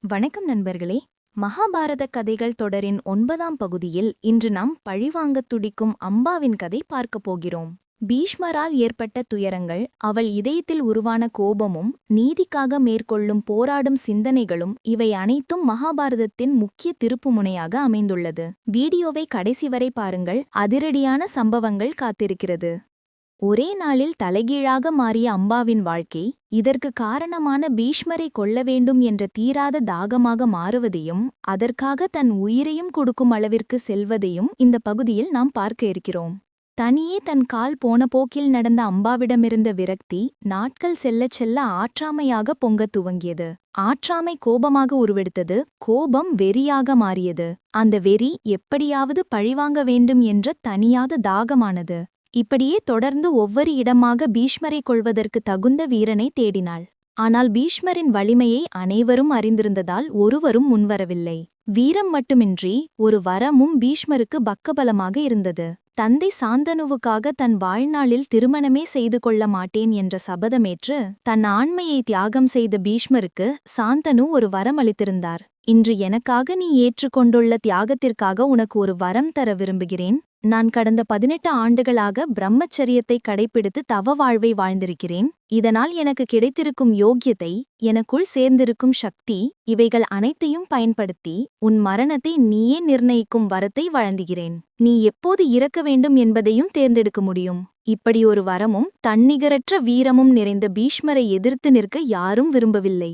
வணக்கம் நண்பர்களே. மகாபாரத கதைகள் தொடரின் ஒன்பதாம் பகுதியில் இன்று நாம் பழிவாங்கத் துடிக்கும் அம்பாவின் கதை பார்க்கப் போகிறோம். பீஷ்மரால் ஏற்பட்ட துயரங்கள் அவள் இதயத்தில் உருவான கோபமும் நீதிக்காக மேற்கொள்ளும் போராடும் சிந்தனைகளும் இவை அனைத்தும் மகாபாரதத்தின் முக்கிய திருப்புமுனையாக அமைந்துள்ளது. வீடியோவை கடைசி வரை பாருங்கள் அதிரடியான சம்பவங்கள் காத்திருக்கிறது. ஒரே நாளில் தலைகீழாக மாறிய அம்பாவின் வாழ்க்கை இதற்கு காரணமான பீஷ்மரை கொல்ல வேண்டும் என்ற தீராத தாகமாக மாறுவதையும் அதற்காக தன் உயிரையும் கொடுக்கும் அளவிற்கு செல்வதையும் இந்த பகுதியில் நாம் பார்க்க இருக்கிறோம். தனியே தன் கால் போன போக்கில் நடந்த அம்பாவிடமிருந்த விரக்தி நாட்கள் செல்லச் செல்ல ஆற்றாமையாக பொங்கத் துவங்கியது. ஆற்றாமை கோபமாக உருவெடுத்தது கோபம் வெறியாக மாறியது. அந்த வெறி எப்படியாவது பழிவாங்க வேண்டும் என்ற தனியாத தாகமானது. இப்படியே தொடர்ந்து ஒவ்வொரு இடமாக பீஷ்மரை கொள்வதற்கு தகுந்த வீரனை தேடினாள். ஆனால் பீஷ்மரின் வலிமையை அனைவரும் அறிந்திருந்ததால் ஒருவரும் முன்வரவில்லை. வீரம் மட்டுமின்றி ஒரு வரமும் பீஷ்மருக்கு பக்கபலமாக இருந்தது. தந்தை சாந்தனுவுக்காக தன் வாழ்நாளில் திருமணமே செய்து கொள்ள மாட்டேன் என்ற சபதமேற்று தன் ஆண்மையை தியாகம் செய்த பீஷ்மருக்கு சாந்தனு ஒரு வரம் அளித்திருந்தார் இன்று எனக்காக நீ ஏற்றுக்கொண்டுள்ள தியாகத்திற்காக உனக்கு ஒரு வரம் தர விரும்புகிறேன். நான் கடந்த பதினெட்டு ஆண்டுகளாக பிரம்மச்சரியத்தை கடைப்பிடித்து தவ வாழ்வை வாழ்ந்திருக்கிறேன். இதனால் எனக்கு கிடைத்திருக்கும் யோக்கியத்தை எனக்குள் சேர்ந்திருக்கும் சக்தி இவைகள் அனைத்தையும் பயன்படுத்தி உன் மரணத்தை நீயே நிர்ணயிக்கும் வரத்தை வழங்குகிறேன். நீ எப்போது இறக்க வேண்டும் என்பதையும் தேர்ந்தெடுக்க முடியும். இப்படி ஒரு வரமும் தன்னிகரற்ற வீரமும் நிறைந்த பீஷ்மரை எதிர்த்து நிற்க யாரும் விரும்பவில்லை.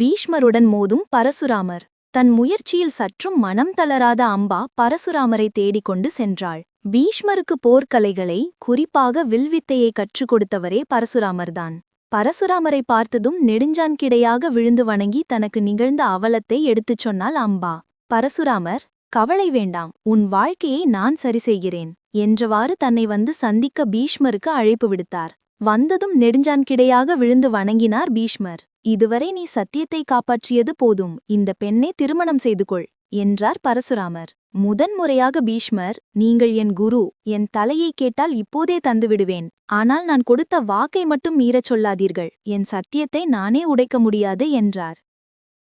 பீஷ்மருடன் மோதும் பரசுராமர். தன் முயற்சியில் சற்றும் மனம் தளராத அம்பா பரசுராமரை தேடிக் கொண்டு சென்றாள். பீஷ்மருக்கு போர்க்கலைகளை குறிப்பாக வில்வித்தையை கற்றுக் கொடுத்தவரே பரசுராமர்தான். பரசுராமரை பார்த்ததும் நெடுஞ்சான்கிடையாக விழுந்து வணங்கி தனக்கு நிகழ்ந்த அவலத்தை எடுத்துச் சொன்னாள் அம்பா. பரசுராமர் கவலை வேண்டாம் உன் வாழ்க்கையை நான் சரி செய்கிறேன் என்றவாறு தன்னை வந்து சந்திக்க பீஷ்மருக்கு அழைப்பு விடுத்தார். வந்ததும் நெடுஞ்சான்கிடையாக விழுந்து வணங்கினார் பீஷ்மர். இதுவரை நீ சத்தியத்தை காப்பாற்றியது போதும் இந்த பெண்ணை திருமணம் செய்து கொள் என்றார் பரசுராமர். முதன்முறையாக பீஷ்மர் நீங்கள் என் குரு என் தலையை கேட்டால் இப்போதே தந்துவிடுவேன் ஆனால் நான் கொடுத்த வாக்கை மட்டும் மீறச் சொல்லாதீர்கள் என் சத்தியத்தை நானே உடைக்க முடியாது என்றார்.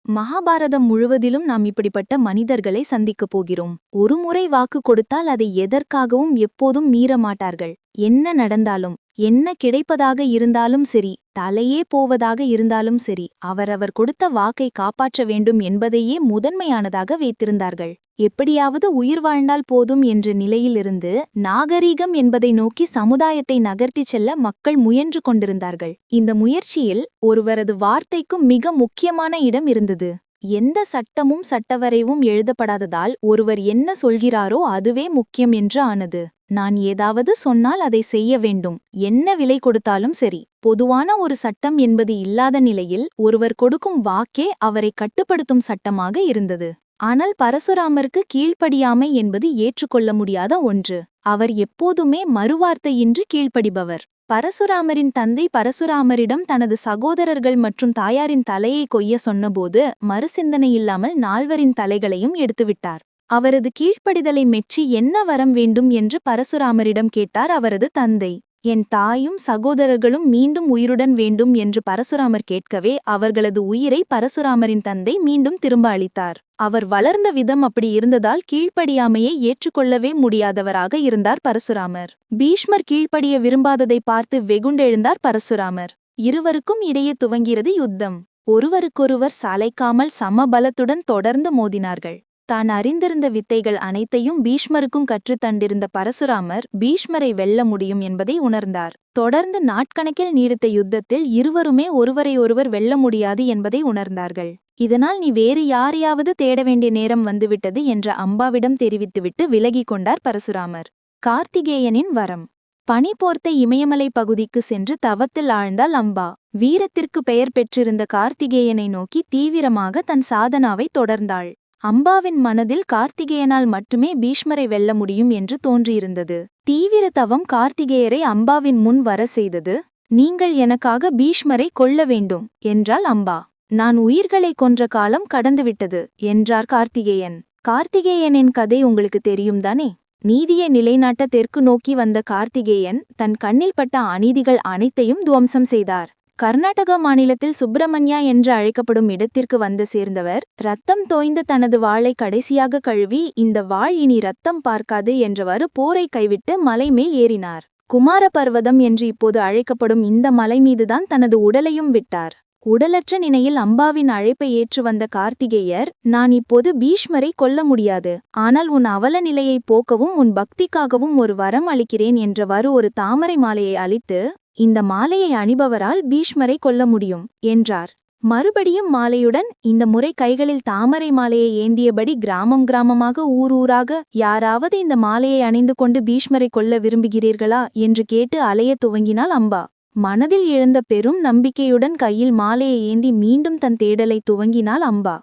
மகாபாரதம் முழுவதிலும் நாம் இப்படிப்பட்ட மனிதர்களை சந்திக்கப் போகிறோம் ஒருமுறை வாக்கு கொடுத்தால் அதை எதற்காகவும் எப்போதும் மீற மாட்டார்கள் என்ன நடந்தாலும் என்ன கிடைப்பதாக இருந்தாலும் சரி தலையே போவதாக இருந்தாலும் சரி அவரவர் கொடுத்த வாக்கை காப்பாற்ற வேண்டும் என்பதையே முதன்மையானதாக வைத்திருந்தார்கள். எப்படியாவது உயிர் வாழ்ந்தால் போதும் என்ற நிலையிலிருந்து நாகரீகம் என்பதை நோக்கி சமுதாயத்தை நகர்த்திச் செல்ல மக்கள் முயன்று கொண்டிருந்தார்கள். இந்த முயற்சியில் ஒருவரது வார்த்தைக்கும் மிக முக்கியமான இடம் இருந்தது. எந்த சட்டமும் சட்டவரைவும் எழுதப்படாததால் ஒருவர் என்ன சொல்கிறாரோ அதுவே முக்கியம் என்று ஆனது. நான் ஏதாவது சொன்னால் அதை செய்ய வேண்டும். என்ன விலை கொடுத்தாலும் சரி. பொதுவான ஒரு சட்டம் என்பது இல்லாத நிலையில் ஒருவர் கொடுக்கும் வாக்கே அவரை கட்டுப்படுத்தும் சட்டமாக இருந்தது. ஆனால் பரசுராமருக்கு கீழ்ப்படியாமை என்பது ஏற்றுக்கொள்ள முடியாத ஒன்று. அவர் எப்போதுமே மறுவார்த்தையின்றி கீழ்ப்படிபவர். பரசுராமரின் தந்தை பரசுராமரிடம் தனது சகோதரர்கள் மற்றும் தாயாரின் தலையை கொய்ய சொன்னபோது மறுசிந்தனையில்லாமல் நால்வரின் தலைகளையும் எடுத்துவிட்டார். அவரது கீழ்ப்படிதலை மெச்சி என்ன வரம் வேண்டும் என்று பரசுராமரிடம் கேட்டார் அவரது தந்தை. என் தாயும் சகோதரர்களும் மீண்டும் உயிருடன் வேண்டும் என்று பரசுராமர் கேட்கவே அவர்களது உயிரை பரசுராமரின் தந்தை மீண்டும் திரும்ப அளித்தார். அவர் வளர்ந்த விதம் அப்படி இருந்ததால் கீழ்ப்படியாமையை ஏற்றுக்கொள்ளவே முடியாதவராக இருந்தார் பரசுராமர். பீஷ்மர் கீழ்ப்படிய விரும்பாததை பார்த்து வெகுண்டெழுந்தார் பரசுராமர். இருவருக்கும் இடையே துவங்கிறது யுத்தம். ஒருவருக்கொருவர் சாலைக்காமல் சமபலத்துடன் தொடர்ந்து மோதினார்கள். தான் அறிந்திருந்த வித்தைகள் அனைத்தையும் பீஷ்மருக்கும் கற்றுத்தண்டிருந்த பரசுராமர் பீஷ்மரை வெல்ல முடியும் என்பதை உணர்ந்தார். தொடர்ந்து நாட்கணக்கில் நீடித்த யுத்தத்தில் இருவருமே ஒருவரை ஒருவர் வெல்ல முடியாது என்பதை உணர்ந்தார்கள். இதனால் நீ வேறு யாரையாவது தேட வேண்டிய நேரம் வந்துவிட்டது என்ற அம்பாவிடம் தெரிவித்துவிட்டு விலகிக் கொண்டார் பரசுராமர். கார்த்திகேயனின் வரம். பனி போர்த்த இமயமலை பகுதிக்கு சென்று தவத்தில் ஆழ்ந்தால் அம்பா. வீரத்திற்கு பெயர் பெற்றிருந்த கார்த்திகேயனை நோக்கி தீவிரமாக தன் சாதனாவை தொடர்ந்தாள். அம்பாவின் மனதில் கார்த்திகேயனால் மட்டுமே பீஷ்மரை வெல்ல முடியும் என்று தோன்றியிருந்தது. தீவிர தவம் கார்த்திகேயரை அம்பாவின் முன் வர செய்தது நீங்கள் எனக்காக பீஷ்மரை கொள்ள வேண்டும் என்றாள் அம்பா. நான் உயிர்களை கொன்ற காலம் கடந்துவிட்டது என்றார் கார்த்திகேயன். கார்த்திகேயனின் கதை உங்களுக்கு தெரியும் தானே? நீதியை நிலைநாட்ட தெற்கு நோக்கி வந்த கார்த்திகேயன் தன் கண்ணில் பட்ட அநீதிகள் அனைத்தையும் துவம்சம் செய்தார். கர்நாடக மாநிலத்தில் சுப்பிரமணியா என்று அழைக்கப்படும் இடத்திற்கு வந்து சேர்ந்தவர். ரத்தம் தோய்ந்த தனது வாளை கடைசியாக கழுவி இந்த வாள் இனி ரத்தம் பார்க்காது என்றவாறு போரை கைவிட்டு மலை மேல் ஏறினார். குமார பர்வதம் என்று இப்போது அழைக்கப்படும் இந்த மலை மீதுதான் தனது உடலையும் விட்டார். உடலற்ற நினையில் அம்பாவின் அழைப்பை ஏற்று வந்த கார்த்திகேயர் நான் இப்போது பீஷ்மரை கொல்ல முடியாது. ஆனால் உன் அவல நிலையை போக்கவும் உன் பக்திக்காகவும் ஒரு வரம் அளிக்கிறேன் என்றவாறு ஒரு தாமரை மாலையை அளித்து இந்த மாலையை அணிபவரால் பீஷ்மரை கொல்ல முடியும் என்றார். மறுபடியும் மாலையுடன் இந்த முறை கைகளில் தாமரை மாலையை ஏந்தியபடி கிராமம் கிராமமாக ஊர் ஊராக யாராவது இந்த மாலையை அணிந்து கொண்டு பீஷ்மரை கொல்ல விரும்புகிறீர்களா? என்று கேட்டு அலையத் துவங்கினாள் அம்பா. மனதில் எழுந்த பெரும் நம்பிக்கையுடன் கையில் மாலையை ஏந்தி மீண்டும் தன் தேடலை துவங்கினாள் அம்பா.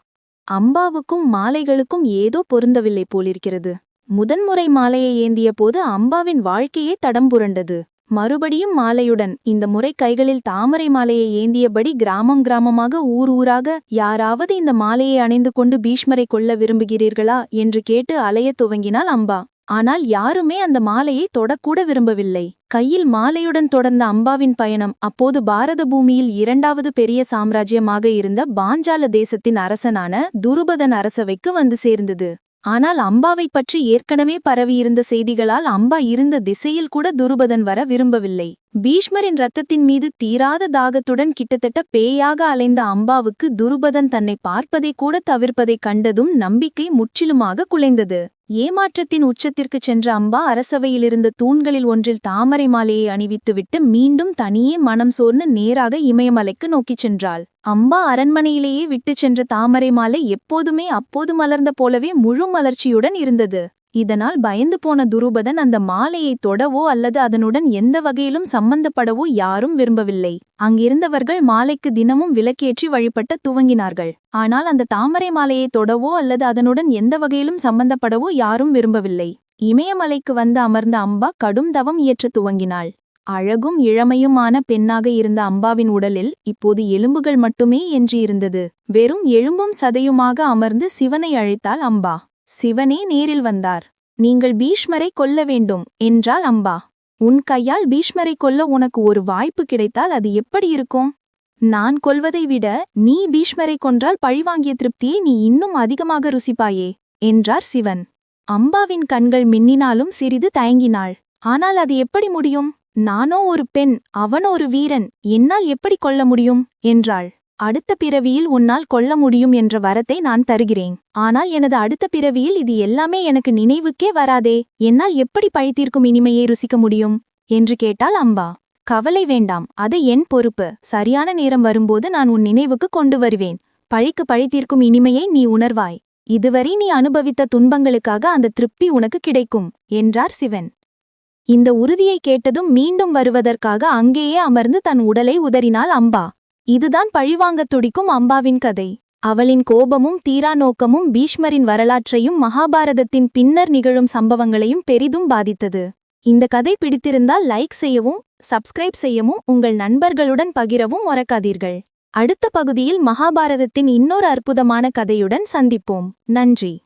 அம்பாவுக்கும் மாலைகளுக்கும் ஏதோ பொருந்தவில்லை போலிருக்கிறது. முதன்முறை மாலையை ஏந்திய போது அம்பாவின் வாழ்க்கையே தடம் புரண்டது. மறுபடியும் மாலையுடன் இந்த முறை கைகளில் தாமரை மாலையை ஏந்தியபடி கிராமம் கிராமமாக ஊர் ஊராக யாராவது இந்த மாலையை அணிந்து கொண்டு பீஷ்மரை கொல்ல விரும்புகிறீர்களா என்று கேட்டு அலையத் துவங்கினாள் அம்பா. ஆனால் யாருமே அந்த மாலையை தொடக்கூட விரும்பவில்லை. கையில் மாலையுடன் தொடர்ந்த அம்பாவின் பயணம் அப்போது பாரத பூமியில் இரண்டாவது பெரிய சாம்ராஜ்யமாக இருந்த பாஞ்சால தேசத்தின் அரசனான துருபதன் அரசவைக்கு வந்து சேர்ந்தது. ஆனால் அம்பாவைப் பற்றி ஏற்கனவே பரவியிருந்த செய்திகளால் அம்பா இருந்த திசையில் கூட துருபதன் வர விரும்பவில்லை. பீஷ்மரின் ரத்தத்தின் மீது தீராத தாகத்துடன் கிட்டத்தட்ட பேயாக அலைந்த அம்பாவுக்கு துருபதன் தன்னை பார்ப்பதை கூட தவிர்ப்பதைக் கண்டதும் நம்பிக்கை முற்றிலுமாக குலைந்தது. ஏமாற்றத்தின் உச்சத்திற்குச் சென்ற அம்பா அரசவையிலிருந்த தூண்களில் ஒன்றில் தாமரை மாலையை அணிவித்துவிட்டு மீண்டும் தனியே மனம் சோர்ந்து நேராக இமயமலைக்கு நோக்கிச் சென்றாள். அம்பா அரண்மனையிலேயே விட்டுச் சென்ற தாமரை மாலை எப்போதுமே அப்போது மலர்ந்த போலவே முழு மலர்ச்சியுடன் இருந்தது. இதனால் பயந்து போன துருபதன் அந்த மாலையை தொடவோ அல்லது அதனுடன் எந்த வகையிலும் சம்பந்தப்படவோ யாரும் விரும்பவில்லை. அங்கிருந்தவர்கள் மாலைக்கு தினமும் விளக்கேற்றி வழிபட்ட துவங்கினார்கள். ஆனால் அந்த தாமரை மாலையை தொடவோ அல்லது அதனுடன் எந்த வகையிலும் சம்பந்தப்படவோ யாரும் விரும்பவில்லை. இமயமலைக்கு வந்து அமர்ந்த அம்பா கடும் தவம் இயற்ற துவங்கினாள். அழகும் இளமையுமான பெண்ணாக இருந்த அம்பாவின் உடலில் இப்போது எலும்புகள் மட்டுமே எஞ்சியிருந்தது. வெறும் எலும்பும் சதையுமாக அமர்ந்து சிவனை அழைத்தாள் அம்பா. சிவனே நேரில் வந்தார். நீங்கள் பீஷ்மரை கொல்ல வேண்டும் என்றாள் அம்பா. உன் கையால் பீஷ்மரை கொல்ல உனக்கு ஒரு வாய்ப்பு கிடைத்தால் அது எப்படி இருக்கும்? நான் கொல்வதை விட நீ பீஷ்மரை கொன்றால் பழிவாங்கிய திருப்தியை நீ இன்னும் அதிகமாக ருசிப்பாயே என்றார் சிவன். அம்பாவின் கண்கள் மின்னினாலும் சிறிது தயங்கினாள். ஆனால் அது எப்படி முடியும்? நானோ ஒரு பெண் அவனோ ஒரு வீரன் என்னால் எப்படி கொல்ல முடியும்? என்றாள். அடுத்த பிறவியில் உன்னால் கொல்ல முடியும் என்ற வரத்தை நான் தருகிறேன். ஆனால் எனது அடுத்த பிறவியில் இது எல்லாமே எனக்கு நினைவுக்கே வராதே. என்னால் எப்படி பழித்தீர்க்கும் இனிமையை ருசிக்க முடியும்? என்று கேட்டாள் அம்பா. கவலை வேண்டாம் அது என் பொறுப்பு. சரியான நேரம் வரும்போது நான் உன் நினைவுக்கு கொண்டு வருவேன். பழிக்கு பழித்தீர்க்கும் இனிமையை நீ உணர்வாய். இதுவரை நீ அனுபவித்த துன்பங்களுக்காக அந்த திருப்தி உனக்கு கிடைக்கும் என்றார் சிவன். இந்த உறுதியை கேட்டதும் மீண்டும் வருவதற்காக அங்கேயே அமர்ந்து தன் உடலை உதறினாள் அம்பா. இதுதான் பழிவாங்கத் துடிக்கும் அம்பாவின் கதை. அவளின் கோபமும் தீரா நோக்கமும் பீஷ்மரின் வரலாற்றையும் மகாபாரதத்தின் பின்னர் நிகழும் சம்பவங்களையும் பெரிதும் பாதித்தது. இந்த கதை பிடித்திருந்தால் லைக் செய்யவும் சப்ஸ்கிரைப் செய்யவும் உங்கள் நண்பர்களுடன் பகிரவும் மறக்காதீர்கள். அடுத்த பகுதியில் மகாபாரதத்தின் இன்னொரு அற்புதமான கதையுடன் சந்திப்போம். நன்றி.